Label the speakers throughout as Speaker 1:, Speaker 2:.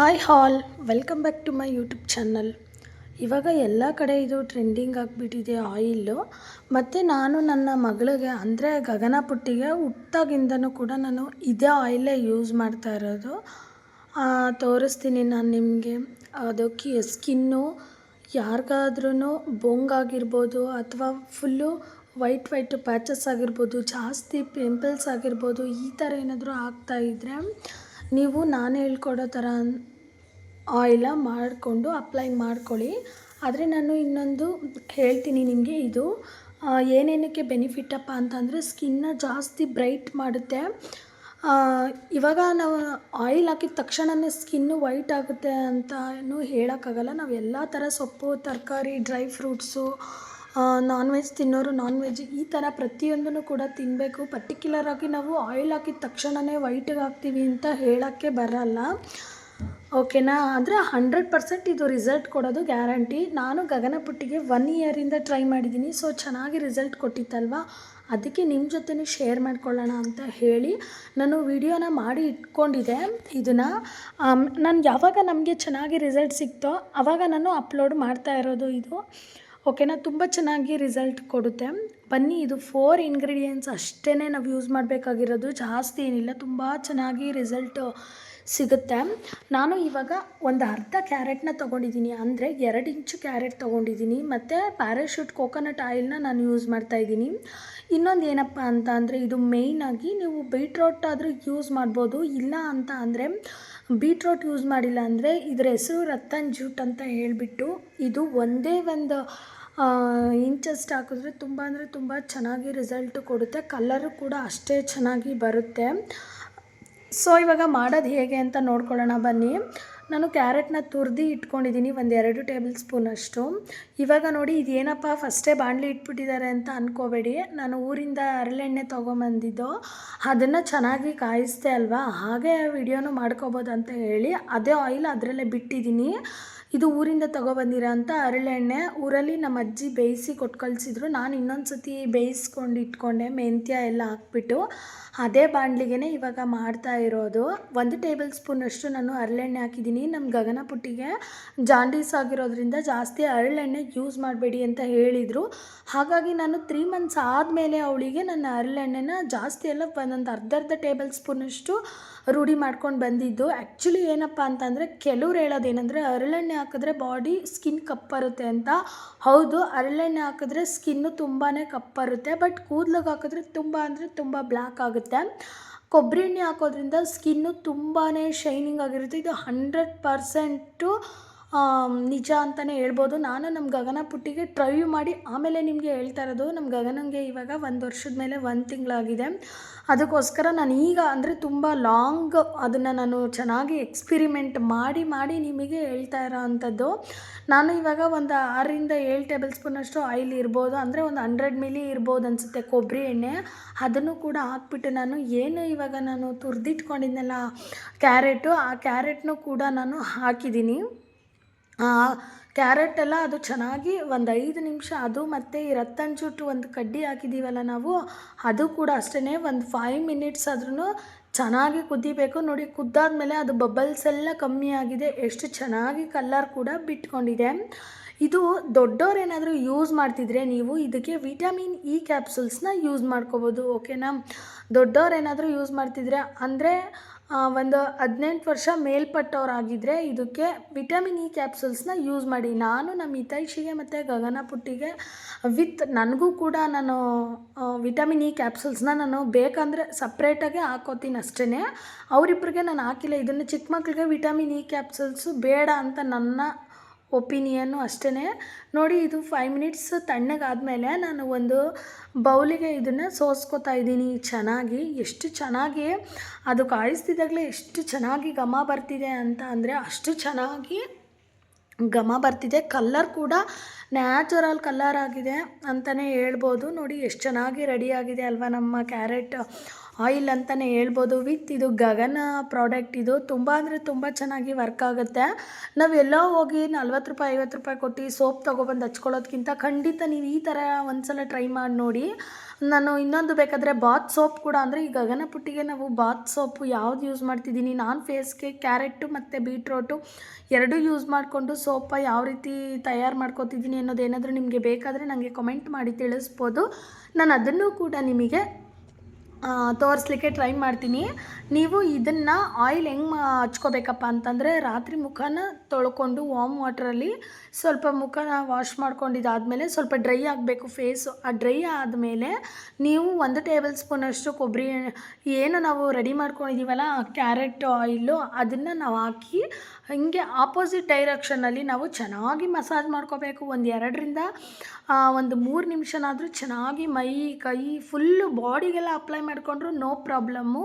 Speaker 1: Hi all welcome back to my YouTube channel ಇವಾಗ ಎಲ್ಲ ಕಡೆ ಇದು ಟ್ರೆಂಡಿಂಗ್ ಆಗಿಬಿಟ್ಟಿದೆ ಆಯಿಲ್ಲು ಮತ್ತು ನಾನು ನನ್ನ ಮಗಳಿಗೆ, ಅಂದರೆ ಗಗನ ಪುಟ್ಟಿಗೆ ಹುಟ್ಟಾಗಿಂದನೂ ಕೂಡ ನಾನು ಇದೇ ಆಯಿಲೇ ಯೂಸ್ ಮಾಡ್ತಾ ಇರೋದು. ತೋರಿಸ್ತೀನಿ ನಾನು ನಿಮಗೆ. ಅದಕ್ಕೆ ಸ್ಕಿನ್ನು ಯಾರಿಗಾದ್ರೂ ಬೊಂಗಾಗಿರ್ಬೋದು ಅಥವಾ ಫುಲ್ಲು ವೈಟ್ ವೈಟ್ ಪ್ಯಾಚಸ್ ಆಗಿರ್ಬೋದು, ಜಾಸ್ತಿ ಪಿಂಪಲ್ಸ್ ಆಗಿರ್ಬೋದು, ಈ ಥರ ಏನಾದರೂ ಆಗ್ತಾ ಇದ್ದರೆ ನೀವು ನಾನು ಹೇಳ್ಕೊಡೋ ಥರ ಆಯಿಲ ಮಾಡಿಕೊಂಡು ಅಪ್ಲೈ ಮಾಡ್ಕೊಳ್ಳಿ. ಆದರೆ ನಾನು ಇನ್ನೊಂದು ಹೇಳ್ತೀನಿ ನಿಮಗೆ ಇದು. ಏನೇನಕ್ಕೆ ಬೆನಿಫಿಟ್ಟಪ್ಪ ಅಂತಂದರೆ ಸ್ಕಿನ್ನ ಜಾಸ್ತಿ ಬ್ರೈಟ್ ಮಾಡುತ್ತೆ. ಇವಾಗ ನಾವು ಆಯಿಲ್ ಹಾಕಿದ ತಕ್ಷಣವೇ ಸ್ಕಿನ್ನು ವೈಟ್ ಆಗುತ್ತೆ ಅಂತಲೂ ಹೇಳೋಕ್ಕಾಗಲ್ಲ. ನಾವು ಎಲ್ಲ ಥರ ಸೊಪ್ಪು, ತರಕಾರಿ, ಡ್ರೈ ಫ್ರೂಟ್ಸು ನಾನ್ ವೆಜ್ ತಿನ್ನೋರು ನಾನ್ ವೆಜ್ ಈ ಥರ ಪ್ರತಿಯೊಂದನ್ನು ಕೂಡ ತಿನ್ನಬೇಕು ಪರ್ಟಿಕ್ಯುಲರಾಗಿ ನಾವು ಆಯಿಲ್ ಹಾಕಿದ ತಕ್ಷಣವೇ ವೈಟಿಗೆ ಹಾಕ್ತೀವಿ ಅಂತ ಹೇಳೋಕ್ಕೆ ಬರಲ್ಲ. ಓಕೆನಾ ಆದರೆ ಹಂಡ್ರೆಡ್ ಪರ್ಸೆಂಟ್ ಇದು ರಿಸಲ್ಟ್ ಕೊಡೋದು ಗ್ಯಾರಂಟಿ ನಾನು ಗಗನಪುಟ್ಟಿಗೆ ಒನ್ ಇಯರಿಂದ ಟ್ರೈ ಮಾಡಿದ್ದೀನಿ. ಸೊ ಚೆನ್ನಾಗಿ ರಿಸಲ್ಟ್ ಕೊಟ್ಟಿತ್ತಲ್ವ? ಅದಕ್ಕೆ ನಿಮ್ಮ ಜೊತೆನೇ ಶೇರ್ ಮಾಡ್ಕೊಳ್ಳೋಣ ಅಂತ ಹೇಳಿ ನಾನು ವಿಡಿಯೋನ ಮಾಡಿ ಇಟ್ಕೊಂಡಿದ್ದೆ. ಇದನ್ನು ನಾನು ಯಾವಾಗ ನಮಗೆ ಚೆನ್ನಾಗಿ ರಿಸಲ್ಟ್ ಸಿಕ್ತೋ ಆವಾಗ ನಾನು ಅಪ್ಲೋಡ್ ಮಾಡ್ತಾ ಇರೋದು ಇದು. ಓಕೆನಾ ತುಂಬ ಚೆನ್ನಾಗಿ ರಿಸಲ್ಟ್ ಕೊಡುತ್ತೆ. ಬನ್ನಿ, ಇದು ಫೋರ್ ಇಂಗ್ರೀಡಿಯೆಂಟ್ಸ್ ಅಷ್ಟೇ ನಾವು ಯೂಸ್ ಮಾಡಬೇಕಾಗಿರೋದು. ಜಾಸ್ತಿ ಏನಿಲ್ಲ, ತುಂಬ ಚೆನ್ನಾಗಿ ರಿಸಲ್ಟ್ ಸಿಗುತ್ತೆ. ನಾನು ಇವಾಗ ಒಂದು ಅರ್ಧ ಕ್ಯಾರೆಟ್ನ ತೊಗೊಂಡಿದ್ದೀನಿ. ಅಂದರೆ ಎರಡು ಇಂಚು ಕ್ಯಾರೆಟ್ ತೊಗೊಂಡಿದ್ದೀನಿ. ಮತ್ತು ಪ್ಯಾರಾಶೂಟ್ ಕೋಕೋನಟ್ ಆಯಿಲ್ನ ನಾನು ಯೂಸ್ ಮಾಡ್ತಾಯಿದ್ದೀನಿ ಇನ್ನೊಂದು ಏನಪ್ಪ ಅಂತ ಅಂದರೆ, ಇದು ಮೇಯ್ನಾಗಿ ನೀವು ಬೀಟ್ರೋಟ್ ಆದರೂ ಯೂಸ್ ಮಾಡ್ಬೋದು. ಇಲ್ಲ ಅಂತ ಅಂದರೆ ಬೀಟ್ರೋಟ್ ಯೂಸ್ ಮಾಡಿಲ್ಲ ಅಂದರೆ ಇದರ ಹೆಸರು ರತ್ತನ್ ಜೂಟ್ ಅಂತ ಹೇಳಿಬಿಟ್ಟು ಇದು ಒಂದೇ ಒಂದು ಇಂಚಷ್ಟು ಹಾಕಿದ್ರೆ ತುಂಬ ಅಂದರೆ ತುಂಬ ಚೆನ್ನಾಗಿ ರಿಸಲ್ಟ್ ಕೊಡುತ್ತೆ. ಕಲರು ಕೂಡ ಅಷ್ಟೇ ಚೆನ್ನಾಗಿ ಬರುತ್ತೆ. ಸೊ ಇವಾಗ ಮಾಡೋದು ಹೇಗೆ ಅಂತ ನೋಡ್ಕೊಳ್ಳೋಣ ಬನ್ನಿ. ನಾನು ಕ್ಯಾರೆಟ್ನ ತುರಿದು ಇಟ್ಕೊಂಡಿದ್ದೀನಿ ಒಂದು ಎರಡು ಟೇಬಲ್ ಸ್ಪೂನ್ ಅಷ್ಟು. ಇವಾಗ ನೋಡಿ, ಇದೇನಪ್ಪ ಫಸ್ಟೇ ಬಾಣಲಿ ಇಟ್ಬಿಟ್ಟಿದ್ದಾರೆ ಅಂತ ಅಂದ್ಕೋಬೇಡಿ ನಾನು ಊರಿಂದ ಅರಳೆಣ್ಣೆ ತೊಗೊಂಬಂದಿದ್ದು. ಅದನ್ನು ಚೆನ್ನಾಗಿ ಕಾಯಿಸ್ದೆ ಅಲ್ವಾ? ಹಾಗೆ ವಿಡಿಯೋನು ಮಾಡ್ಕೋಬೋದು ಅಂತ ಹೇಳಿ, ಅದೇ ಆಯಿಲ್ ಅದರಲ್ಲೇ ಬಿಟ್ಟಿದ್ದೀನಿ. ಇದು ಊರಿಂದ ತೊಗೊಬಂದಿರೋ ಅಂತ ಹರಳೆಣ್ಣೆ ಊರಲ್ಲಿ ನಮ್ಮ ಅಜ್ಜಿ ಬೇಯಿಸಿ ಕೊಟ್ಟು ಕಳಿಸಿದ್ರು ನಾನು ಇನ್ನೊಂದು ಸತಿ ಬೇಯಿಸ್ಕೊಂಡು ಇಟ್ಕೊಂಡೆ, ಮೆಂತ್ಯ ಎಲ್ಲ ಹಾಕ್ಬಿಟ್ಟು. ಅದೇ ಬಾಣಲಿಗೆ ಇವಾಗ ಮಾಡ್ತಾ ಇರೋದು. ಒಂದು ಟೇಬಲ್ ಸ್ಪೂನಷ್ಟು ನಾನು ಹರಳೆಣ್ಣೆ ಹಾಕಿದ್ದೀನಿ. ನಮ್ಮ ಗಗನ ಪುಟ್ಟಿಗೆ ಜಾಂಡೀಸ್ ಆಗಿರೋದ್ರಿಂದ ಜಾಸ್ತಿ ಹರಳೆಣ್ಣೆ ಯೂಸ್ ಮಾಡಬೇಡಿ ಅಂತ ಹೇಳಿದರು. ಹಾಗಾಗಿ ನಾನು ತ್ರೀ ಮಂತ್ಸ್ ಆದಮೇಲೆ ಅವಳಿಗೆ ನನ್ನ ಹರಳೆಣ್ಣೆನ ಜಾಸ್ತಿ ಎಲ್ಲ ಒಂದೊಂದು ಅರ್ಧ ಅರ್ಧ ಟೇಬಲ್ ಸ್ಪೂನಷ್ಟು ರೂಢಿ ಮಾಡ್ಕೊಂಡು ಬಂದಿದ್ದು. ಆ್ಯಕ್ಚುಲಿ ಏನಪ್ಪ ಅಂತಂದರೆ, ಕೆಲವ್ರು ಹೇಳೋದೇನೆಂದರೆ ಹರಳೆಣ್ಣೆ ಹಾಕಿದ್ರೆ ಬಾಡಿ ಸ್ಕಿನ್ ಕಪ್ಪರುತ್ತೆ ಅಂತ. ಹೌದು ಹರಳೆಣ್ಣೆ ಹಾಕಿದ್ರೆ ಸ್ಕಿನ್ನು ತುಂಬಾ ಕಪ್ಪರುತ್ತೆ ಬಟ್ ಕೂದಲಿಗೆ ಹಾಕಿದ್ರೆ ತುಂಬ ಅಂದರೆ ತುಂಬ ಬ್ಲ್ಯಾಕ್ ಆಗುತ್ತೆ. ಕೊಬ್ಬರಿ ಎಣ್ಣೆ ಹಾಕೋದ್ರಿಂದ ಸ್ಕಿನ್ನು ತುಂಬಾ ಶೈನಿಂಗ್ ಆಗಿರುತ್ತೆ. ಇದು ಹಂಡ್ರೆಡ್ ಪರ್ಸೆಂಟು ನಿಜ ಅಂತಲೇ ಹೇಳ್ಬೋದು. ನಾನು ನಮ್ಮ ಗಗನ ಪುಟ್ಟಿಗೆ ಟ್ರೈ ಮಾಡಿ ಆಮೇಲೆ ನಿಮಗೆ ಹೇಳ್ತಾ ಇರೋದು. ನಮ್ಮ ಗಗನಂಗೆ ಇವಾಗ ಒಂದು ವರ್ಷದ ಮೇಲೆ ಒಂದು ತಿಂಗಳಾಗಿದೆ. ಅದಕ್ಕೋಸ್ಕರ ನಾನು ಈಗ ಅಂದರೆ ತುಂಬ ಲಾಂಗ್ ಅದನ್ನು ನಾನು ಚೆನ್ನಾಗಿ ಎಕ್ಸ್ಪಿರಿಮೆಂಟ್ ಮಾಡಿ ಮಾಡಿ ನಿಮಗೆ ಹೇಳ್ತಾ ಇರೋ ಅಂಥದ್ದು. ನಾನು ಇವಾಗ ಒಂದು ಆರರಿಂದ ಏಳು ಟೇಬಲ್ ಸ್ಪೂನಷ್ಟು ಆಯಿಲ್ ಇರ್ಬೋದು. ಅಂದರೆ ಒಂದು ಹಂಡ್ರೆಡ್ ಮಿಲಿ ಇರ್ಬೋದು ಅನಿಸುತ್ತೆ ಕೊಬ್ಬರಿ ಎಣ್ಣೆ. ಅದನ್ನು ಕೂಡ ಹಾಕ್ಬಿಟ್ಟು ನಾನು ಏನು ಇವಾಗ ನಾನು ತುರಿದಿಟ್ಕೊಂಡಿದ್ನಲ್ಲ, ಕ್ಯಾರೆಟು, ಆ ಕ್ಯಾರೆಟ್ನು ಕೂಡ ನಾನು ಹಾಕಿದ್ದೀನಿ. ಕ್ಯಾರೆಟ್ ಎಲ್ಲ ಅದು ಚೆನ್ನಾಗಿ ಒಂದು ಐದು ನಿಮಿಷ ಅದು ಮತ್ತು ಈ ರತ್ತನ್ ಜುಟ್ಟು ಒಂದು ಕಡ್ಡಿ ಹಾಕಿದ್ದೀವಲ್ಲ ನಾವು, ಅದು ಕೂಡ ಅಷ್ಟೇ ಒಂದು ಫೈವ್ ಮಿನಿಟ್ಸ್ ಆದ್ರೂ ಚೆನ್ನಾಗಿ ಕುದಿಬೇಕು. ನೋಡಿ, ಕುದ್ದಾದ್ಮೇಲೆ ಅದು ಬಬಲ್ಸ್ ಎಲ್ಲ ಕಮ್ಮಿ ಆಗಿದೆ. ಎಷ್ಟು ಚೆನ್ನಾಗಿ ಕಲ್ಲರ್ ಕೂಡ ಬಿಟ್ಕೊಂಡಿದೆ. ಇದು ದೊಡ್ಡವ್ರೇನಾದರೂ ಯೂಸ್ ಮಾಡ್ತಿದ್ರೆ ನೀವು ಇದಕ್ಕೆ ವಿಟಮಿನ್ ಇ ಕ್ಯಾಪ್ಸುಲ್ಸ್ನ ಯೂಸ್ ಮಾಡ್ಕೋಬೋದು ಓಕೆನಾ ದೊಡ್ಡವರೇನಾದರೂ ಯೂಸ್ ಮಾಡ್ತಿದ್ರೆ ಅಂದರೆ ಒಂದು ಹದಿನೆಂಟು ವರ್ಷ ಮೇಲ್ಪಟ್ಟವರಾಗಿದ್ದರೆ ಇದಕ್ಕೆ ವಿಟಮಿನ್ ಇ ಕ್ಯಾಪ್ಸುಲ್ಸ್ನ ಯೂಸ್ ಮಾಡಿ. ನಾನು ನಮ್ಮ ಹಿತೈಷಿಗೆ ಮತ್ತು ಗಗನ ಪುಟ್ಟಿಗೆ ವಿತ್ ನನಗೂ ಕೂಡ ನಾನು ವಿಟಮಿನ್ ಇ ಕ್ಯಾಪ್ಸುಲ್ಸ್ನ ನಾನು ಬೇಕಂದರೆ ಸಪ್ರೇಟಾಗೆ ಹಾಕೋತೀನಿ ಅಷ್ಟೇ ಅವರಿಬ್ಬರಿಗೆ ನಾನು ಹಾಕಿಲ್ಲ. ಇದನ್ನು ಚಿಕ್ಕ ಮಕ್ಕಳಿಗೆ ವಿಟಮಿನ್ ಇ ಕ್ಯಾಪ್ಸುಲ್ಸು ಬೇಡ ಅಂತ ನನ್ನ ಒಪಿನಿಯನ್ನು ಅಷ್ಟೇ ನೋಡಿ, ಇದು ಫೈವ್ ಮಿನಿಟ್ಸ್ ತಣ್ಣಗಾದಮೇಲೆ ನಾನು ಒಂದು ಬೌಲಿಗೆ ಇದನ್ನು ಸೋಸ್ಕೋತಾ ಇದ್ದೀನಿ. ಚೆನ್ನಾಗಿ, ಎಷ್ಟು ಚೆನ್ನಾಗಿ, ಅದು ಕಾಯಿಸ್ತಿದ್ದಾಗಲೇ ಎಷ್ಟು ಚೆನ್ನಾಗಿ ಘಮ ಬರ್ತಿದೆ ಅಂತ ಅಂದರೆ ಅಷ್ಟು ಚೆನ್ನಾಗಿ ಘಮ ಬರ್ತಿದೆ. ಕಲ್ಲರ್ ಕೂಡ ನ್ಯಾಚುರಲ್ ಕಲ್ಲರ್ ಆಗಿದೆ ಅಂತಲೇ ಹೇಳ್ಬೋದು. ನೋಡಿ, ಎಷ್ಟು ಚೆನ್ನಾಗಿ ರೆಡಿಯಾಗಿದೆ ಅಲ್ವಾ ನಮ್ಮ ಕ್ಯಾರೆಟ್. ಆಯಿಲ್ ಅಂತಲೇ ಹೇಳ್ಬೋದು. ವಿತ್ ಇದು ಗಗನ ಪ್ರಾಡಕ್ಟ್ ಇದು ತುಂಬ ಅಂದರೆ ತುಂಬ ಚೆನ್ನಾಗಿ ವರ್ಕ್ ಆಗುತ್ತೆ. ನಾವೆಲ್ಲೋ ಹೋಗಿ ನಲ್ವತ್ತು ರೂಪಾಯಿ, ಐವತ್ತು ರೂಪಾಯಿ ಕೊಟ್ಟು ಸೋಪ್ ತೊಗೊಬಂದು ಹಚ್ಕೊಳ್ಳೋದ್ಕಿಂತ ಖಂಡಿತ ನೀವು ಈ ಥರ ಒಂದ್ಸಲ ಟ್ರೈ ಮಾಡಿ ನೋಡಿ. ನಾನು ಇನ್ನೊಂದು ಬೇಕಾದರೆ ಬಾತ್ ಸೋಪ್ ಕೂಡ ಅಂದರೆ ಈ ಗಗನ ಪುಟ್ಟಿಗೆ ನಾವು ಬಾತ್ ಸೋಪು ಯಾವ್ದು ಯೂಸ್ ಮಾಡ್ತಿದ್ದೀನಿ, ನಾನು ಫೇಸ್ಗೆ ಕ್ಯಾರೆಟು ಮತ್ತು ಬೀಟ್ರೋಟು ಎರಡೂ ಯೂಸ್ ಮಾಡಿಕೊಂಡು ಸೋಪ ಯಾವ ರೀತಿ ತಯಾರು ಮಾಡ್ಕೋತಿದ್ದೀನಿ ಅನ್ನೋದೇನಾದರೂ ನಿಮಗೆ ಬೇಕಾದರೆ ನನಗೆ ಕಮೆಂಟ್ ಮಾಡಿ ತಿಳಿಸ್ಬೋದು. ನಾನು ಅದನ್ನು ಕೂಡ ನಿಮಗೆ ತೋರಿಸ್ಲಿಕ್ಕೆ ಟ್ರೈ ಮಾಡ್ತೀನಿ. ನೀವು ಇದನ್ನು ಆಯಿಲ್ ಹೆಂಗೆ ಹಚ್ಕೋಬೇಕಪ್ಪ ಅಂತಂದರೆ ರಾತ್ರಿ ಮುಖನ ತೊಳ್ಕೊಂಡು ವಾಮ್ ವಾಟ್ರಲ್ಲಿ ಸ್ವಲ್ಪ ಮುಖನ ವಾಶ್ ಮಾಡ್ಕೊಂಡಿದ್ದಾದಮೇಲೆ ಸ್ವಲ್ಪ ಡ್ರೈ ಆಗಬೇಕು ಫೇಸು ಆ ಡ್ರೈ ಆದಮೇಲೆ ನೀವು ಒಂದು ಟೇಬಲ್ ಸ್ಪೂನಷ್ಟು ಕೊಬ್ಬರಿ ಏನು ನಾವು ರೆಡಿ ಮಾಡ್ಕೊಂಡಿದ್ದೀವಲ್ಲ ಕ್ಯಾರೆಟ್ ಆಯಿಲು ಅದನ್ನು ನಾವು ಹಾಕಿ ಹಿಂಗೆ ಆಪೋಸಿಟ್ ಡೈರೆಕ್ಷನಲ್ಲಿ ನಾವು ಚೆನ್ನಾಗಿ ಮಸಾಜ್ ಮಾಡ್ಕೋಬೇಕು. ಒಂದು ಎರಡರಿಂದ ಒಂದು ಮೂರು ನಿಮಿಷನಾದರೂ ಚೆನ್ನಾಗಿ ಮೈ, ಕೈ ಫುಲ್ಲು ಬಾಡಿಗೆಲ್ಲ ಅಪ್ಲೈ ಮಾಡಿಕೊಂಡ್ರು ನೋ ಪ್ರಾಬ್ಲಮ್ಮು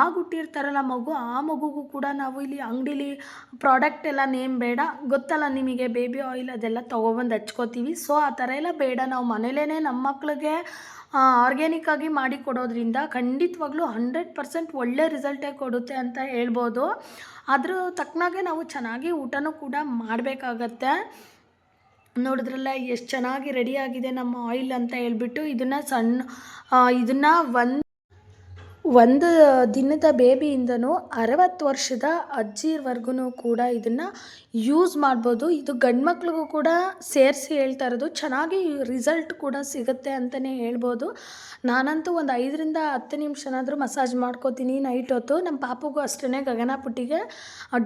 Speaker 1: ಆಗ ಹುಟ್ಟಿರ್ತಾರಲ್ಲ ಮಗು, ಆ ಮಗುಗೂ ಕೂಡ ನಾವು ಇಲ್ಲಿ ಅಂಗಡೀಲಿ ಪ್ರಾಡಕ್ಟ್ ಎಲ್ಲ ನೇಮ್ ಬೇಡ. ಗೊತ್ತಲ್ಲ ನಿಮಗೆ ಬೇಬಿ ಆಯಿಲ್ ಅದೆಲ್ಲ ತೊಗೊಬಂದು ಹಚ್ಕೋತೀವಿ. ಸೊ ಆ ಥರ ಎಲ್ಲ ಬೇಡ. ನಾವು ಮನೇಲೇ ನಮ್ಮ ಮಕ್ಕಳಿಗೆ ಆರ್ಗ್ಯಾನಿಕ್ ಆಗಿ ಮಾಡಿ ಕೊಡೋದ್ರಿಂದ ಖಂಡಿತವಾಗ್ಲೂ ಹಂಡ್ರೆಡ್ ಪರ್ಸೆಂಟ್ ಒಳ್ಳೆ ರಿಸಲ್ಟೇ ಕೊಡುತ್ತೆ ಅಂತ ಹೇಳ್ಬೋದು. ಅದ್ರ ತಕ್ಕನಾಗೆ ನಾವು ಚೆನ್ನಾಗಿ ಊಟನೂ ಕೂಡ ಮಾಡಬೇಕಾಗತ್ತೆ. ನೋಡಿದ್ರಲ್ಲ, ಎಷ್ಟು ಚೆನ್ನಾಗಿ ರೆಡಿಯಾಗಿದೆ ನಮ್ಮ ಆಯಿಲ್ ಅಂತ ಹೇಳ್ಬಿಟ್ಟು ಇದನ್ನು ಸಣ್ಣ ಇದನ್ನು ಒಂದು ಒಂದು ದಿನದ ಬೇಬಿಯಿಂದನೂ ಅರವತ್ತು ವರ್ಷದ ಅಜ್ಜಿವರ್ಗೂ ಕೂಡ ಇದನ್ನು ಯೂಸ್ ಮಾಡ್ಬೋದು. ಇದು ಗಂಡು ಮಕ್ಳಿಗೂ ಕೂಡ ಸೇರಿಸಿ ಹೇಳ್ತಾ ಇರೋದು. ಚೆನ್ನಾಗಿ ರಿಸಲ್ಟ್ ಕೂಡ ಸಿಗುತ್ತೆ ಅಂತಲೇ ಹೇಳ್ಬೋದು. ನಾನಂತೂ ಒಂದು ಐದರಿಂದ ಹತ್ತು ನಿಮಿಷನಾದರೂ ಮಸಾಜ್ ಮಾಡ್ಕೋತೀನಿ ನೈಟ್ ಹೊತ್ತು. ನಮ್ಮ ಪಾಪುಗೂ ಅಷ್ಟೇ ಗಗನ ಪುಟ್ಟಿಗೆ.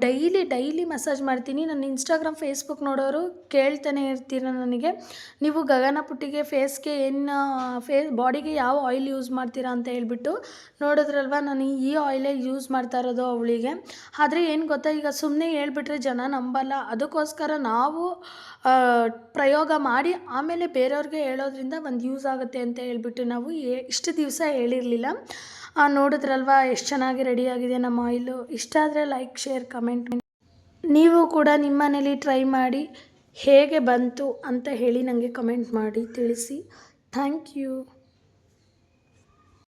Speaker 1: ಡೈಲಿ ಡೈಲಿ ಮಸಾಜ್ ಮಾಡ್ತೀನಿ. ನನ್ನ ಇನ್ಸ್ಟಾಗ್ರಾಮ್, ಫೇಸ್ಬುಕ್ ನೋಡೋರು ಕೇಳ್ತಾನೆ ಇರ್ತೀರ ನನಗೆ. ನೀವು ಗಗನ ಪುಟ್ಟಿಗೆ ಫೇಸ್ಗೆ ಏನು ಫೇಸ್ ಬಾಡಿಗೆ ಯಾವ ಆಯಿಲ್ ಯೂಸ್ ಮಾಡ್ತೀರಾ ಅಂತ ಹೇಳ್ಬಿಟ್ಟು ನೋಡಿದ್ರಲ್ವ? ನಾನು ಈ ಆಯಿಲೇ ಯೂಸ್ ಮಾಡ್ತಾ ಇರೋದು ಅವಳಿಗೆ. ಆದರೆ ಏನು ಗೊತ್ತಾ? ಈಗ ಸುಮ್ಮನೆ ಹೇಳ್ಬಿಟ್ರೆ ಜನ ನಂಬಲ್ಲ. ಅದಕ್ಕೋಸ್ಕರ ನಾವು ಪ್ರಯೋಗ ಮಾಡಿ ಆಮೇಲೆ ಬೇರೆಯವ್ರಿಗೆ ಹೇಳೋದ್ರಿಂದ ಒಂದು ಯೂಸ್ ಆಗುತ್ತೆ ಅಂತ ಹೇಳ್ಬಿಟ್ಟು ನಾವು ಇಷ್ಟು ದಿವಸ ಹೇಳಿರಲಿಲ್ಲ. ನೋಡಿದ್ರಲ್ವ? ಎಷ್ಟು ಚೆನ್ನಾಗಿ ರೆಡಿಯಾಗಿದೆ ನಮ್ಮ ಆಯಿಲು ಇಷ್ಟ ಆದರೆ ಲೈಕ್ ಶೇರ್ ಕಮೆಂಟ್ ನೀವು ಕೂಡ ನಿಮ್ಮ ಮನೇಲಿ ಟ್ರೈ ಮಾಡಿ ಹೇಗೆ ಬಂತು ಅಂತ ಹೇಳಿ ನನಗೆ ಕಮೆಂಟ್ ಮಾಡಿ ತಿಳಿಸಿ. Thank you